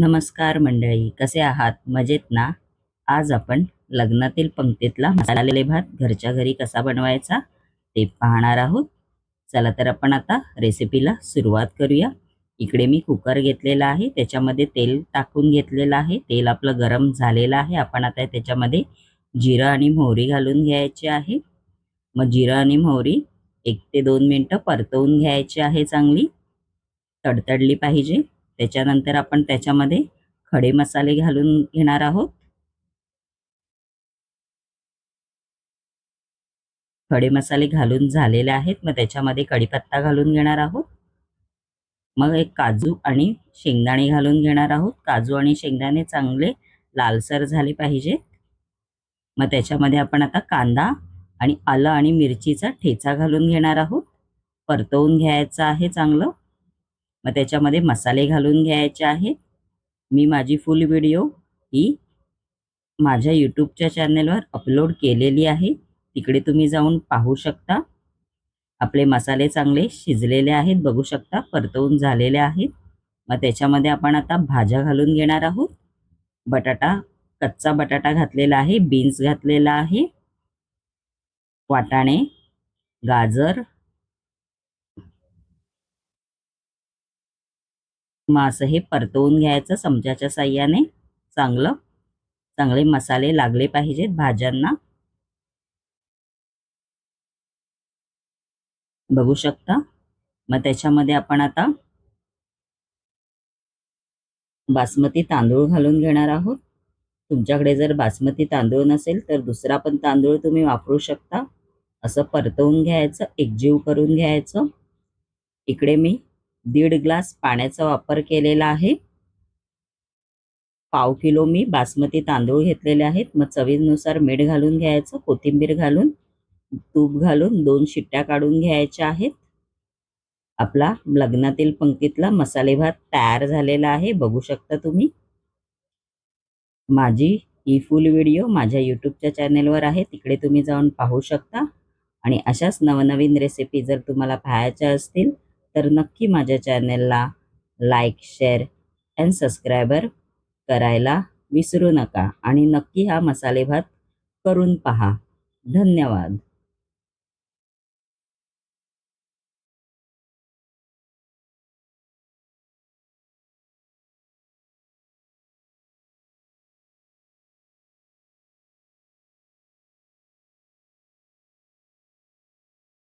नमस्कार मंडळी कसे आहात? मजेत ना? आज आपण लग्नातील पंक्तीतला मसालेले भात घरच्या घरी कसा बनवायचा ते पाहणार आहोत. चला तर आपण आता रेसिपीला सुरुवात करूया. इकडे मी कुकर घेतलेला आहे त्याच्यामध्ये तेल टाकून घेतलेलं आहे. तेल आपलं गरम झालेलं आहे. आपण आता त्याच्यामध्ये जिरं आणि मोहरी घालून घ्यायची आहे. मग जिरं आणि मोहरी एक ते दोन मिनटं परतवून घ्यायची आहे चांगली. तडतडली पाहिजे. त्याच्यानंतर आपण त्याच्यामध्ये खडे मसाले घालून घेणार आहोत. खडे मसाले घालून झालेले आहेत. मग त्याच्यामध्ये कढीपत्ता घालून घेणार आहोत. मग एक काजू आणि शेंगदाणे घालून घेणार आहोत. काजू आणि शेंगदाणे चांगले लालसर झाले पाहिजे मग त्याच्यामध्ये आपण आता कांदा आणि आलं आणि मिरचीचा ठेचा घालून घेणार आहोत. परतवून घ्यायचं आहे चांगलं. मग त्याच्यामध्ये मसाले घालून घ्यायचे आहेत. मी माझी फुल व्हिडिओ ही माझ्या यूट्यूबच्या चॅनलवर अपलोड केलेली आहे. तिकडे तुम्ही जाऊन पाहू शकता. आपले मसाले चांगले शिजलेले आहेत. बघू शकता परतवून झालेले आहेत. मग त्याच्यामध्ये आपण आता भाज्या घालून घेणार आहोत. बटाटा कच्चा बटाटा घातलेला आहे बीन्स घातलेला आहे. वाटाणे गाजर मग असं हे परतवून घ्यायचं चमच्याच्या साह्याने. चांगलं. चांगले मसाले लागले पाहिजेत भाज्यांना. बघू शकता. मग त्याच्यामध्ये आपण आता बासमती तांदूळ घालून घेणार आहोत. तुमच्याकडे जर बासमती तांदूळ नसेल तर दुसरा पण तांदूळ तुम्ही वापरू शकता. असं परतवून घ्यायचं एकजीव करून घ्यायचं. इकडे मी दीड ग्लास पाण्याचा वापर केलेला आहे. पाव किलो मी बासमती तांदूळ घेतलेले आहेत. मग चवीनुसार मीठ घालून घ्यायचं कोथिंबीर घालून तूप घालून दोन शिट्ट्या काढून घ्यायच्या आहेत. आपला लग्नातील पंक्तीतला मसाले भात तयार झालेला आहे बघू शकता तुम्ही. माझी ही फुल व्हिडिओ माझ्या यूट्यूबच्या चॅनेलवर आहे तिकडे तुम्ही जाऊन पाहू शकता. आणि अशाच नवनवीन रेसिपी जर तुम्हाला पाहायच्या असतील तर नक्की माझ्या चॅनेलला लाईक शेअर अँड सबस्क्रायबर करायला विसरू नका. आणि नक्की हा मसाले भात करून पहा. धन्यवाद.